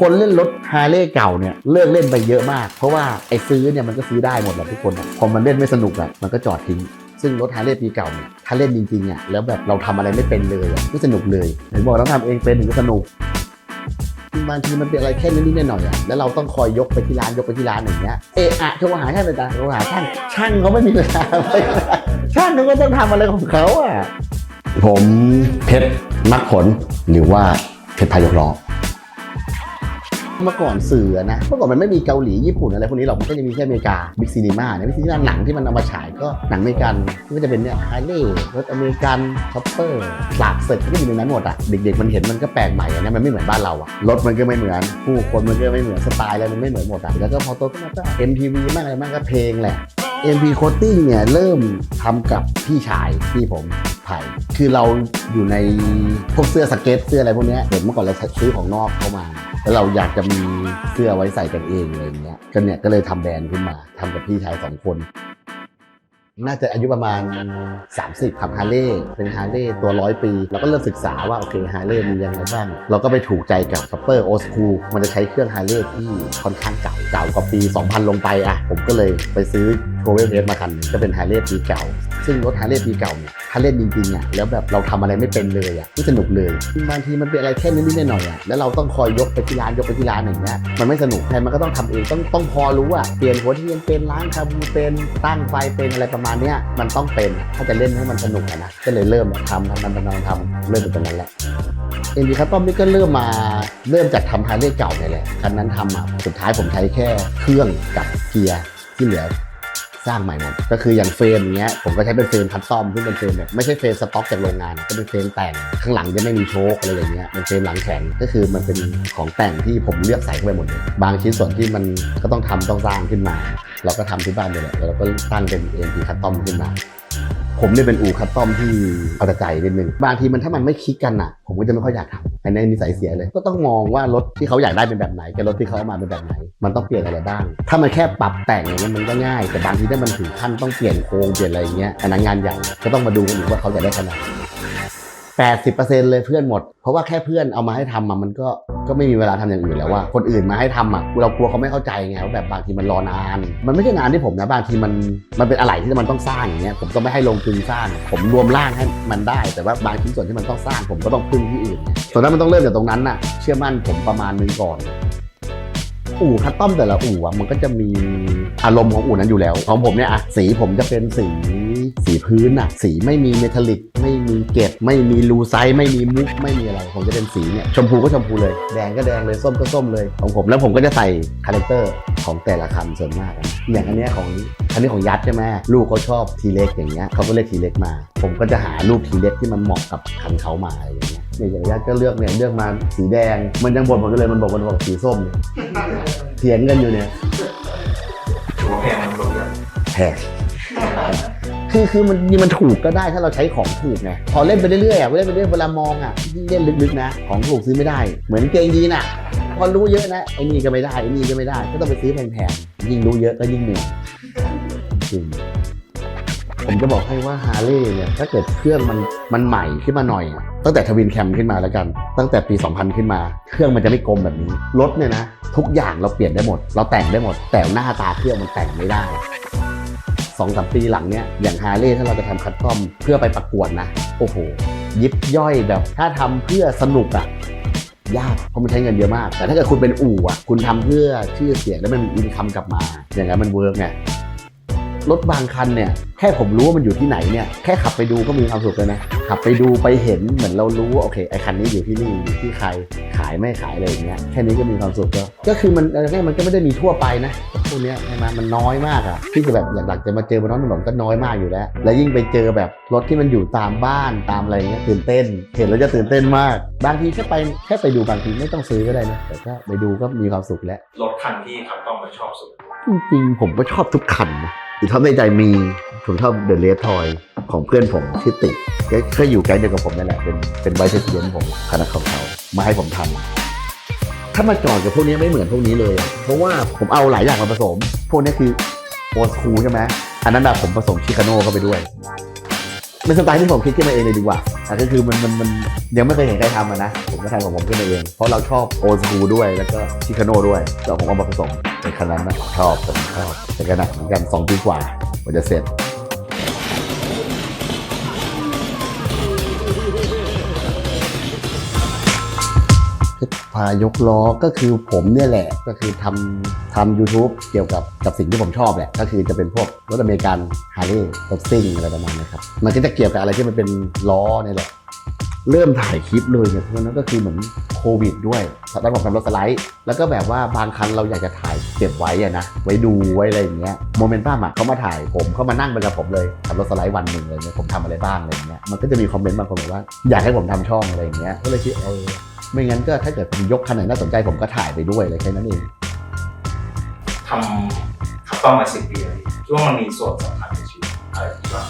คนเล่นรถฮาร์เลย์เก่าเนี่ยเลิกเล่นไปเยอะมาก เพราะว่าไอ้ซื้อเนี่ยมันก็ซื้อได้หมดแหละทุกคนพอมันเล่นไม่สนุกอะมันก็จอดทิ้งซึ่งรถฮาร์เลย์ปีเก่าเนี่ยถ้าเล่นจริงๆอะแล้วแบบเราทำอะไรไม่เป็นเลยไม่สนุกเลยเห็นบอกต้องทำเองเป็นถึงจะสนุกบางทีมันเป็นอะไรแค่นิดๆหน่อยๆอะแล้วเราต้องคอยยกไปที่ร้านยกไปที่ร้านอย่างเงี้ยเอะอะโทรหาช่างเลยจ้ะโทรหาช่างช่างเขาไม่มีเวลาช่างเขาก็ต้องทำอะไรของเขาอะผมเพชรมักผลหรือว่าเพชรพายกล้อ เมื่อก่อนสื่อนะเมื่อก่อนมันไม่มีเกาหลีญี่ปุ่นอะไรพวกนี้หรอกมันก็จะมีแค่อเมริกาบิ๊กซีนีมาเนี่ยบิ๊กซีนีมาหนังที่มันเอามาฉายก็หนังอเมริกันก็จะเป็นเนี่ยฮาร์เลย์รถอเมริกันช็อปเปอร์หลากเสร็จก็อยู่ในนั้นหมดอะเด็กๆมันเห็นมันก็แปลกใหม่อะนะมันไม่เหมือนบ้านเราอะรถมันก็ไม่เหมือนผู้คนมันก็ไม่เหมือนสไตล์อะไรมันไม่เหมือนหมดอะแล้วก็พอโตขึ้นมาก็ MTV มากอะไรมากก็เพลงแหละ MP Coating เนี่ยเริ่มทำกับพี่ชายที่ผมไผ่คือเราอยู่ในพวกเสื้อสเก็ตเสื้ออะไรพวกนี้เห็นเมื่อก่อนเราซื้อของนอกเข้ามา แล้วเราอยากจะมีเสื้อไว้ใส่กันเองอะไรอย่างเงี้ยก็เนี่ยก็เลยทำแบรนด์ขึ้นมาทำกับพี่ชายสองคน น่าจะอายุประมาณ 30ขับฮาร์เลย์เป็นฮาร์เลย์ตัวร้อยปี เราก็เริ่มศึกษาว่าโอเคฮาร์เลย์มียังไงบ้าง เราก็ไปถูกใจกับซัปเปอร์โอสคูมันจะใช้เครื่องฮาร์เลย์ที่ค่อนข้างเก่าเก่ากว่าปี 2000 ลงไปอะผมก็เลยไปซื้อโชเวลเฮดมาคันก็เป็นฮาร์เลย์ปีเก่า ซึ่งรถฮาร์เลย์ปีเก่าเนี่ย ถ้าเล่นจริงๆอะแล้วแบบเราทำอะไรไม่เป็นเลยอะไม่สนุกเลยบางทีมันเป็นอะไรแค่นิดๆหน่อยๆอะแล้วเราต้องคอยยกไปที่ร้านยกไปที่ร้านอย่างเงี้ยมันไม่สนุกแทนมันก็ต้องทำเองต้องต้องพอรู้อะเปลี่ยนหัวเทียนเป็นล้างคาบูเป็นตั้งไฟเป็นอะไรประมาณเนี้ยมันต้องเป็นถ้าจะเล่นให้มันสนุกนะก็เลยเริ่มทำทำทำทำทำทำเริ่มเป็นตรงนั้นแหละเอ็นดีคัตตอมนี่ก็เริ่มมาเริ่มจากทำฮาร์เลย์เก่าเนี่ยแหละคันนั้นทำอะสุดท้ายผมใช้แค่เครื่องกับเกียร์ที่เหลือ สร้างใหม่หมด ก็คืออย่างเฟรมเงี้ยผมก็ใช้เป็นเฟรมคัสตอมซึ่งเป็นเฟรมแบบไม่ใช่เฟรมสต็อกจากโรงงานก็เป็นเฟรมแต่งข้างหลังจะไม่มีโชคอะไรอย่างเงี้ยเป็นเฟรมหลังแข็งก็คือมันเป็นของแต่งที่ผมเลือกใส่เข้าไปหมดเลยบางชิ้นส่วนที่มันก็ต้องทำต้องสร้างขึ้นมา เราก็ทำที่บ้านเลยแหละแล้วเราก็ตั้งเป็น AMP คัสตอมขึ้นมาผมเนี่ยเป็นอู่คัสตอมที่เอาแต่ใจนิดนึงบางทีมันถ้ามันไม่คลิกกันอะ ผมก็จะไม่ค่อยอยากทำ อันนี้นิสัยเสียเลย ก็ต้องมองว่ารถที่เขาอยากได้เป็นแบบไหนกับรถที่เขาเอามาเป็นแบบไหน มันต้องเปลี่ยนอะไรบ้าง ถ้ามันแค่ปรับแต่งอย่างเงี้ยมันก็ง่าย แต่บางทีถ้ามันถึงขั้นต้องเปลี่ยนโครงเปลี่ยนอะไรอย่างเงี้ยอันนั้นงานใหญ่ก็ต้องมาดูกันอีกว่าเขาจะได้ขนาดไหน 80%เลยเพื่อนหมด เพราะว่าแค่เพื่อนเอามาให้ทำอะมันก็ก็ไม่มีเวลาทำอย่างอื่นแล้วว่า คนอื่นมาให้ทำอะเรากลัวเขาไม่เข้าใจไงว่าแบบบางทีมันรอนาน มันไม่ใช่งานที่ผมนะบางทีมันมันเป็นอะไรที่มันต้องสร้างอย่างเงี้ยผมก็ไม่ให้ลงทุนสร้าง ผมรวมร่างให้มันได้ แต่ว่าบางชิ้นส่วนที่มันต้องสร้างผมก็ต้องพึ่งที่อื่นส่วนนั้นมันต้องเริ่มจากตรงนั้นน่ะเชื่อมั่นผมประมาณนึงก่อน อู่คัสตอมแต่ละอู่อะมันก็จะมีอารมณ์ของอู่นั้นอยู่แล้ว ของผมเนี่ยอะสีผมจะเป็นสีสีพื้นอะสีไม่มีเมทัลลิก ไม่มีเกล็ดไม่มีรูไซส์ไม่มีมุกไม่มีอะไร ผมจะเป็นสีเนี่ยชมพูก็ชมพูเลย แดงก็แดงเลยส้มก็ส้มเลยของผมแล้วผมก็จะใส่คาแรคเตอร์ ของแต่ละคันส่วนมากอะอย่างอันเนี้ยของอันนี้ของยัดใช่ไหมลูกเขาชอบทีเล็กอย่างเงี้ยเขาก็เลือกทีเล็กมา ผมก็จะหารูปทีเล็กที่มันเหมาะกับคันเขามาอะไรอย่างเงี้ยเนี่ยอย่างยัดก็เลือกเนี่ยเลือกมาสีแดง มันยังบ่นผมก็เลยมันบอกมันบอกสีส้มเถียงกันอยู่เนี่ยถือว่าแพงมันลดเยอะแพงคือคือมันนี่มันถูกก็ได้ถ้าเราใช้ของถูกไงพอเล่นไปเรื่อยๆอะเล่นไปเรื่อยเวลามองอะยิ่งเล่นลึกๆนะ ของถูกซื้อไม่ได้ เหมือนเกงยีนอะ พอรู้เยอะนะไอ้นี่ก็ไม่ได้ไอ้นี่ก็ไม่ได้ ก็ต้องไปซื้อแพงๆยิ่งรู้เยอะก็ยิ่งเหนื่อยจริงผมจะบอกให้ว่าฮาร์เลย์เนี่ยถ้าเกิดเครื่องมันมันใหม่ขึ้นมาหน่อยอะตั้งแต่ทวินแคมขึ้นมาแล้วกัน ตั้งแต่ปี 2000 ขึ้นมา เครื่องมันจะไม่กลมแบบนี้ รถเนี่ยนะ ทุกอย่างเราเปลี่ยนได้หมด เราแต่งได้หมด แต่หน้าตาเครื่องมันแต่งไม่ได้สองสามปีหลังเนี้ยอย่างฮาร์เลย์ถ้าเราจะทำคัสตอมเพื่อไปประกวดนะ โอ้โห ยิบย่อยแบบ ถ้าทำเพื่อสนุกอะ ยากเพราะมันใช้เงินเยอะมาก แต่ถ้าเกิดคุณเป็นอู่อะคุณทำเพื่อชื่อเสียงแล้วมันมีอินคัมกลับมา อย่างนั้นมันเวิร์กไง รถบางคันเนี่ยแค่ผมรู้ว่ามันอยู่ที่ไหนเนี่ยแค่ขับไปดูก็มีความสุขเลยนะขับไปดูไปเห็นเหมือนเรารู้ว่าโอเคไอคันนี้อยู่ที่นี่อยู่ที่ใครขายไม่ขายอะไรอย่างเงี้ยแค่นี้ก็มีความสุขแล้วก็คือมันอะไรเงี้ยมันก็ไม่ได้มีทั่วไปนะพวกเนี้ยใช่ไหมมันน้อยมากอะที่จะแบบอยากๆจะมาเจอบนท้องถนนก็น้อยมากอยู่แล้ว แล้วยิ่งไปเจอแบบรถที่มันอยู่ตามบ้านตามอะไรเงี้ยตื่นเต้น เห็นแล้วจะตื่นเต้นมาก บางทีแค่ไปแค่ไปดูบางทีไม่ต้องซื้อก็ได้นะแต่ก็ไปดูก็มีความสุขแล้วรถคันที่คับต้องมาชอบสุดจริงๆผมก็ชอบทุกคันนะ อีกท็อปในใจมีผมชอบเดอะเลสทอยของเพื่อนผมที่ติดก็ก็อยู่ใกล้เดียวกับผมนั่นแหละ เป็นเป็นไวท์เทสเยนผมคณะของเขามาให้ผมทำถ้ามาจอดกับพวกนี้ไม่เหมือนพวกนี้เลยอะเพราะว่าผมเอาหลายอย่างมาผสม พวกนี้คือโอสคูใช่ไหมอันนั้นแบบผมผสมชิคาโน่เข้าไปด้วย เป็นสไตล์ที่ผมคิดขึ้นมาเองเลยดีกว่าอะก็คือมันมันมันยังไม่เคยเห็นใครทำอะนะ ผมก็ทำของผมขึ้นมาเอง เพราะเราชอบโอ h คูด้วยแล้วก็ชิคาโน่ด้วยแต่ผมเอามาผสมในขนาดนั้นนะชอบผมชอบแต่ขนาดเหมือนกันสองปีกว่ากว่าจะเสร็จ พายกล้อก็คือผมเนี่ยแหละก็คือทำทำ YouTube เกี่ยวกับกับสิ่งที่ผมชอบแหละ ก็คือจะเป็นพวกรถอเมริกันฮาร์เลย์รถซิ่งอะไรประมาณนี้ครับ มันก็จะเกี่ยวกับอะไรที่มันเป็นล้อเนี่ยแหละ เริ่มถ่ายคลิปเลยเนี่ยเพราะนั้นก็คือเหมือนโควิดด้วยตอนนั้นผมทำรถสไลด์ แล้วก็แบบว่าบางครั้งเราอยากจะถ่ายเก็บไว้อะนะ ไว้ดูไว้อะไรอย่างเงี้ย โมเมนตัมอะเขามาถ่ายผมเขามานั่งไปกับผมเลยทำรถสไลด์วันหนึ่งเลยเนี่ยผมทำอะไรบ้างอะไรอย่างเงี้ย มันก็จะมีคอมเมนต์บางคนบอกว่า อยากให้ผมทำช่องอะไรอย่างเงี้ย ก็เลยคิดเออ ไม่งั้นก็ถ้าเกิดผมยกคันไหนน่าสนใจผมก็ถ่ายไปด้วยอะไรแค่นั้นเองทำคัสตอมมาสิบปีเลยคิดว่ามันมีส่วนสำคัญในชีวิตอะไรบ้าง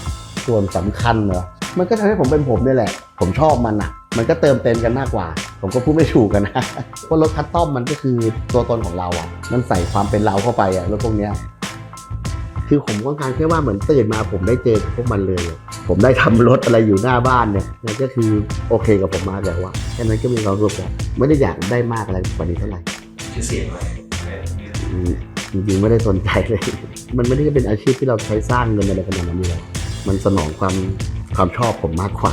ส่วนสำคัญเหรอ มันก็ทำให้ผมเป็นผมเนี่ยแหละ ผมชอบมันอะ มันก็เติมเต็มกันมากกว่า ผมก็พูดไม่ถูกกันนะ เพราะรถคัสตอมมันก็คือตัวตนของเราอะ มันใส่ความเป็นเราเข้าไปอะรถพวกเนี้ย คือผมต้องการแค่ว่าเหมือนตื่นมาผมได้เจอพวกมันเลยอะ ผมได้ทำรถอะไรอยู่หน้าบ้านเนี่ยนั่นก็คือโอเคกับผมมากแล้วว่าแค่นั้นก็มีความสุขแล้วไม่ได้อยากได้มากอะไรกว่านี้เท่าไหร่ชื่อเสียงอะไรอืมจริงๆไม่ได้สนใจเลย มันไม่ได้เป็นอาชีพที่เราใช้สร้างเงินอะไรขนาดนั้นเลยมันสนองความความชอบผมมากกว่า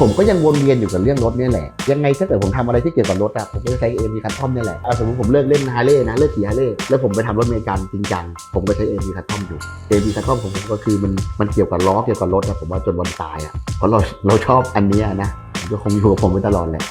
ผมก็ยังวนเวียนอยู่กับเรื่องรถเนี่ยแหละ ยังไงถ้าเกิดผมทำอะไรที่เกี่ยวกับรถอะผมก็จะใช้เอ็มดีคัตทอมเนี่ยแหละเอาสมมติผมเลิกเล่นฮาร์เลย์นะเลิกขี่ฮาร์เลย์แล้วผมไปทำรถเมกันจริงจังผมก็ใช้เอ็มดีคัตทอมอยู่เอ็มดีคัตทอมของผมก็คือมันมันเกี่ยวกับล้อเกี่ยวกับรถนะผมว่าจนวันตายอะเพราะเราเราชอบอันนี้นะมันก็คงอยู่กับผมไปตลอดแหละ